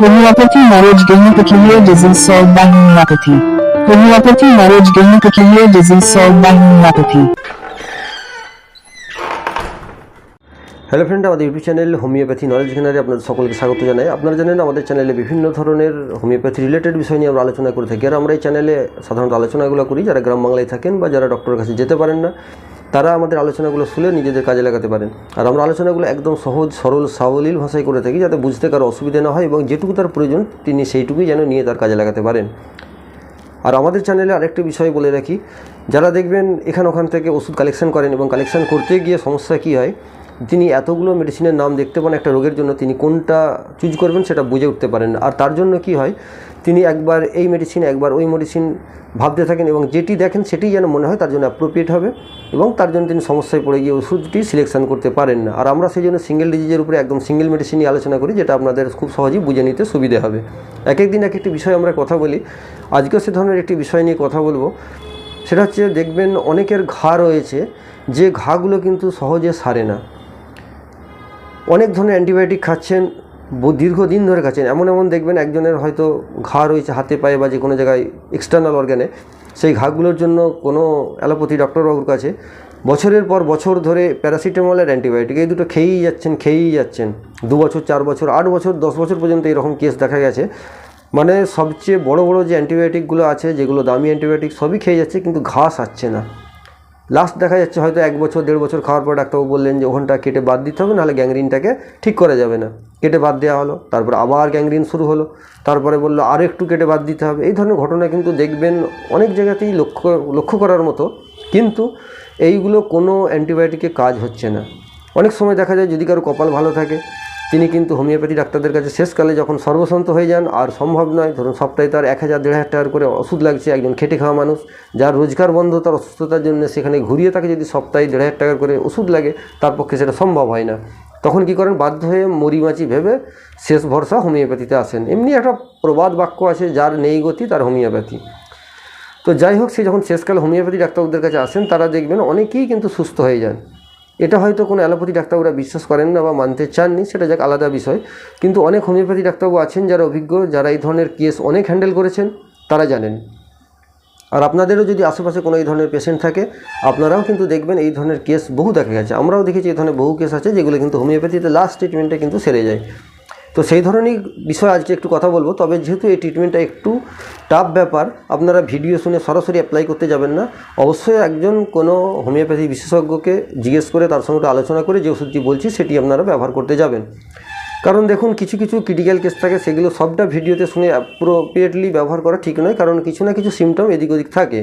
Homeopathy marriage gaining peculiar disease solved by homeopathy. Homeopathy marriage gaining peculiar disease solved by homeopathy. Hello friend আমাদের YouTube channel homeopathy knowledge গ্যানারে আপনাদের সকলকে স্বাগত জানাই আপনারা জানেন, আমাদের চ্যানেলে বিভিন্ন ধরনের হোমিওপ্যাথি রিলেটেড বিষয় নিয়ে আমরা আলোচনা করে থাকি আর আমরা এই চ্যানেলে সাধারণত আলোচনাগুলো করি যারা গ্রাম বাংলায় থাকেন বা যারা ডক্টরের কাছে যেতে পারেন না তারা আমাদের আলোচনাগুলো শুনে নিজেদের কাজে লাগাতে পারেন। আর আমরা আলোচনাগুলো একদম সহজ, সরল, সাবলীল ভাষায় করে থাকি যাতে বুঝতে কারও অসুবিধা না হয় এবং যেটুকু তার প্রয়োজন তিনি সেইটুকুই যেন নিয়ে তার কাজে লাগাতে পারেন। আর আমাদের চ্যানেলে আরেকটি বিষয় বলে রাখি, যারা দেখবেন এখান ওখান থেকে ওষুধ কালেকশন করেন এবং কালেকশন করতে গিয়ে সমস্যা কী হয় তিনি এতগুলো মেডিসিনের নাম দেখতে পান একটা রোগের জন্য, তিনি কোনটা চুজ করবেন সেটা বুঝে উঠতে পারেন আর তার জন্য কি হয়, তিনি একবার এই মেডিসিন একবার ওই মেডিসিন ভাবতে থাকেন এবং যেটি দেখেন সেটি যেন মনে হয় তার জন্য অ্যাপ্রোপ্রিয়েট হবে এবং তার জন্য তিনি সমস্যায় পড়ে গিয়ে ওষুধটি সিলেকশন করতে পারেন না। আর আমরা সেই জন্য সিঙ্গেল ডিজিজের উপরে একদম সিঙ্গেল মেডিসিন নিয়ে আলোচনা করি, যেটা আপনাদের খুব সহজেই বুঝে নিতে সুবিধে হবে। এক এক দিন এক একটি বিষয় আমরা কথা বলি। আজকেও সে ধরনের একটি বিষয় নিয়ে কথা বলব। সেটা হচ্ছে, দেখবেন অনেকের ঘা রয়েছে, যে ঘাগুলো কিন্তু সহজে সারে না। অনেক ধরনের অ্যান্টিবায়োটিক খাচ্ছেন দীর্ঘদিন ধরে খাচ্ছেন। এমন এমন দেখবেন একজনের হয়তো ঘা রয়েছে হাতে পায়ে বা যে কোনো জায়গায় এক্সটার্নাল অর্গানে সেই ঘাগুলোর জন্য কোনো অ্যালোপ্যাথি ডক্টরবাবুর কাছে বছরের পর বছর ধরে প্যারাসিটামল আর অ্যান্টিবায়োটিক, এই দুটো খেয়েই যাচ্ছেন খেয়েই যাচ্ছেন। দু বছর, চার বছর, আট বছর, দশ বছর পর্যন্ত এরকম কেস দেখা গেছে। মানে সবচেয়ে বড় বড় যে অ্যান্টিবায়োটিকগুলো আছে, যেগুলো দামি অ্যান্টিবায়োটিক সবই খেয়ে যাচ্ছে, কিন্তু ঘা সারছে না। লাস্ট দেখা যাচ্ছে হয়তো এক বছর, দেড় বছর খাওয়ার পর ডাক্তারবাবু বললেন যে, ওখানটা কেটে বাদ দিতে হবে, নাহলে গ্যাংরিনটাকে ঠিক করা যাবে না। কেটে বাদ দেওয়া হলো, তারপর আবার গ্যাংরিন শুরু হলো। তারপরে বলল আর একটু কেটে বাদ দিতে হবে। এই ধরনের ঘটনা কিন্তু দেখবেন অনেক জায়গাতেই লক্ষ্য লক্ষ্য করার মতো। কিন্তু এইগুলো কোনো অ্যান্টিবায়োটিকে কাজ হচ্ছে না। অনেক সময় দেখা যায় যদি কারও কপাল ভালো থাকে তিনি কিন্তু হোমিওপ্যাথি ডাক্তারদের কাছে শেষকালে যখন সর্বশান্ত হয়ে যান, আর সম্ভব নয়, ধরুন সপ্তাহে তার এক হাজার, দেড় হাজার টাকার করে ওষুধ লাগছে, একজন খেটে খাওয়া মানুষ, যার রোজগার বন্ধ, তার অসুস্থতার জন্য সেখানে ঘুরিয়ে তাকে যদি সপ্তাহে দেড় হাজার টাকার করে ওষুধ লাগে, তার পক্ষে সেটা সম্ভব হয় না। তখন কি করেন? বাধ্য হয়ে মরিমাছি ভেবে শেষ ভরসা হোমিওপ্যাথিতে আসেন। এমনি একটা প্রবাদ বাক্য আছে, যার নেই গতি, তার হোমিওপ্যাথি। তো যাই হোক, সে যখন শেষকালে হোমিওপ্যাথি ডাক্তারদের কাছে আসেন, তারা দেখবেন অনেকেই কিন্তু সুস্থ হয়ে যান। এটা হয়তো কোনো অ্যালোপ্যাথি ডাক্তারবাবুরা বিশ্বাস করেন না বা মানতে চাননি, সেটা যাক, আলাদা বিষয়। কিন্তু অনেক হোমিওপ্যাথি ডাক্তারবাবু আছেন যারা অভিজ্ঞ, যারা এই ধরনের কেস অনেক হ্যান্ডেল করেছেন, তারা জানেন। আর আপনাদেরও যদি আশেপাশে কোনো এই ধরনের পেশেন্ট থাকে, আপনারাও কিন্তু দেখবেন এই ধরনের কেস বহু দেখা গেছে। আমরাও দেখেছি এই ধরনের বহু কেস আছে যেগুলো কিন্তু হোমিওপ্যাথিতে লাস্ট ট্রিটমেন্টে কিন্তু সেরে যায়। তো সেই ধরনের বিষয়ে আজকে একটু কথা বলব। তবে যেহেতু এই ট্রিটমেন্টটা একটু টাফ ব্যাপার, আপনারা ভিডিও শুনে সরাসরি অ্যাপ্লাই করতে যাবেন না। অবশ্যই একজন কোনো হোমিওপ্যাথি বিশেষজ্ঞকে জিজ্ঞেস করে তার সঙ্গে আলোচনা করে যে ওষুধটি বলছি সেটি আপনারা ব্যবহার করতে যাবেন। কারণ দেখুন, কিছু কিছু ক্রিটিক্যাল কেস থাকে, সেগুলো সবটা ভিডিওতে শুনে অ্যাপ্রোপ্রিয়েটলি ব্যবহার করা ঠিক নয়, কারণ কিছু না কিছু সিমটম এদিক ওদিক থাকে।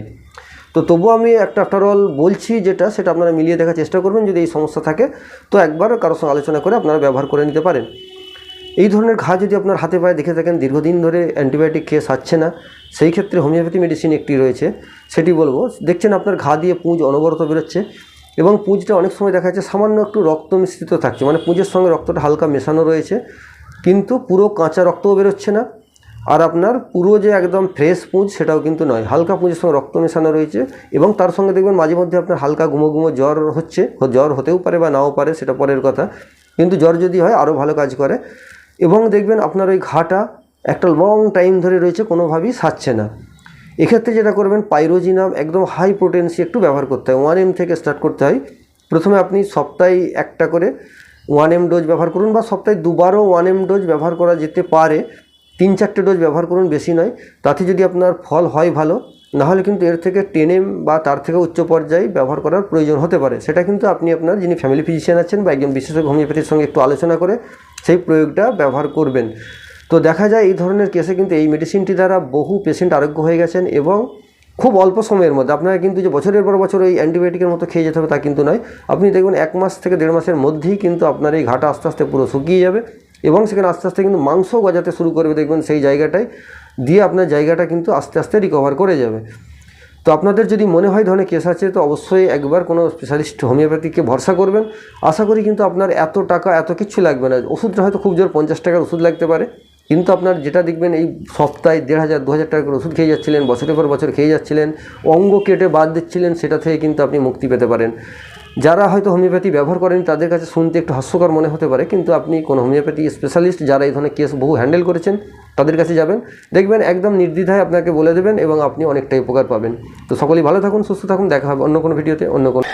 তো তবুও আমি একটা আফটার অল বলছি যেটা, সেটা আপনারা মিলিয়ে দেখার চেষ্টা করবেন যদি এই সমস্যা থাকে। তো একবার কারোর সঙ্গে আলোচনা করে আপনারা ব্যবহার করে নিতে পারেন। এই ধরনের ঘা যদি আপনার হাতে পায়ে দেখে থাকেন, দীর্ঘদিন ধরে অ্যান্টিবায়োটিক খেয়ে সারছে না, সেই ক্ষেত্রে হোমিওপ্যাথি মেডিসিন একটি রয়েছে, সেটি বলব, দেখছেন আপনার ঘা দিয়ে পুঁজ অনবরত বেরোচ্ছে এবং পুঁজটা অনেক সময় দেখা যাচ্ছে সামান্য একটু রক্ত মিশ্রিত থাকছে মানে পুঁজের সঙ্গে রক্তটা হালকা মেশানো রয়েছে, কিন্তু পুরো কাঁচা রক্তও বেরোচ্ছে না। আর আপনার পুরো যে একদম ফ্রেশ পুঁজ সেটাও কিন্তু নয়, হালকা পুঁজের সঙ্গে রক্ত মেশানো রয়েছে এবং তার সঙ্গে দেখবেন মাঝে মধ্যে আপনার হালকা ঘুমো ঘুমো জ্বর হচ্ছে, জ্বর হতেও পারে বা নাও পারে, সেটা পরের কথা, কিন্তু জ্বর যদি হয় আরও ভালো কাজ করে। এবং দেখবেন আপনার ওই ঘাটা একটা লং টাইম ধরে রয়েছে, কোনোভাবেই সারছে না। এক্ষেত্রে যেটা করবেন পাইরোজিনাম একদম হাই পোটেন্সি একটু ব্যবহার করতে হয়। ওয়ান এম থেকে স্টার্ট করতে হয়। প্রথমে আপনি সপ্তাহে একটা করে ওয়ান এম ডোজ ব্যবহার করুন বা সপ্তাহে দুবারও ওয়ান এম ডোজ ব্যবহার করা যেতে পারে। তিন চারটে ডোজ ব্যবহার করুন, বেশি নয়। তাতে যদি আপনার ফল হয় ভালো, নাহলে কিন্তু এর থেকে টেন এম বা তার থেকে উচ্চ পর্যায়ে ব্যবহার করার প্রয়োজন হতে পারে। সেটা কিন্তু আপনি আপনার যিনি ফ্যামিলি ফিজিশিয়ান আছেন বা একজন বিশেষজ্ঞ হোমিওপ্যাথির সঙ্গে একটু আলোচনা করে সেই প্রয়োগটা ব্যবহার করবেন। তো দেখা যায় এই ধরনের কেসে কিন্তু এই মেডিসিনটি দ্বারা বহু পেশেন্ট আরোগ্য হয়ে গেছেন এবং খুব অল্প সময়ের মধ্যে, আপনারা কিন্তু যে বছরের পর বছর ওই অ্যান্টিবায়োটিকের মতো খেয়ে যেতে হবে তা কিন্তু নয়, আপনি দেখবেন এক মাস থেকে দেড় মাসের মধ্যেই কিন্তু আপনার এই ঘাটা আস্তে আস্তে পুরো শুকিয়ে যাবে এবং সেখানে আস্তে আস্তে কিন্তু মাংস গজাতে শুরু করবে দেখবেন সেই জায়গাটায়, দিয়ে আপনার জায়গাটা কিন্তু আস্তে আস্তে রিকভার করে যাবে। তো আপনাদের যদি মনে হয় ধরনের কেস আছে, তো অবশ্যই একবার কোনো স্পেশালিস্ট হোমিওপ্যাথিকে ভরসা করবেন। আশা করি কিন্তু আপনার এত টাকা, এত কিছু লাগবে না। ওষুধটা হয়তো খুব জোর পঞ্চাশ টাকার ওষুধ লাগতে পারে। কিন্তু আপনার যেটা দেখবেন, এই সপ্তাহে দেড় হাজার, দু হাজার টাকা করে ওষুধ খেয়ে যাচ্ছিলেন, বছরের পর বছর খেয়ে যাচ্ছিলেন, অঙ্গ কেটে বাদ দিচ্ছিলেন, সেটা থেকে কিন্তু আপনি মুক্তি পেতে পারেন। যারা হয়তো হোমিওপ্যাথি ব্যবহার করেন, তাদের কাছে শুনতে একটু হাস্যকর মনে হতে পারে। কিন্তু আপনি কোনো হোমিওপ্যাথি স্পেশালিস্ট যারা এই ধরনের কেস বহু হ্যান্ডেল করেছেন, তাদের কাছে যাবেন। দেখবেন একদম নির্দ্বিধায় আপনাকে বলে দেবেন এবং আপনি অনেকটাই উপকার পাবেন। তো সকলেই ভালো থাকুন, সুস্থ থাকুন, দেখা হবে অন্য কোনো ভিডিওতে অন্য কোনো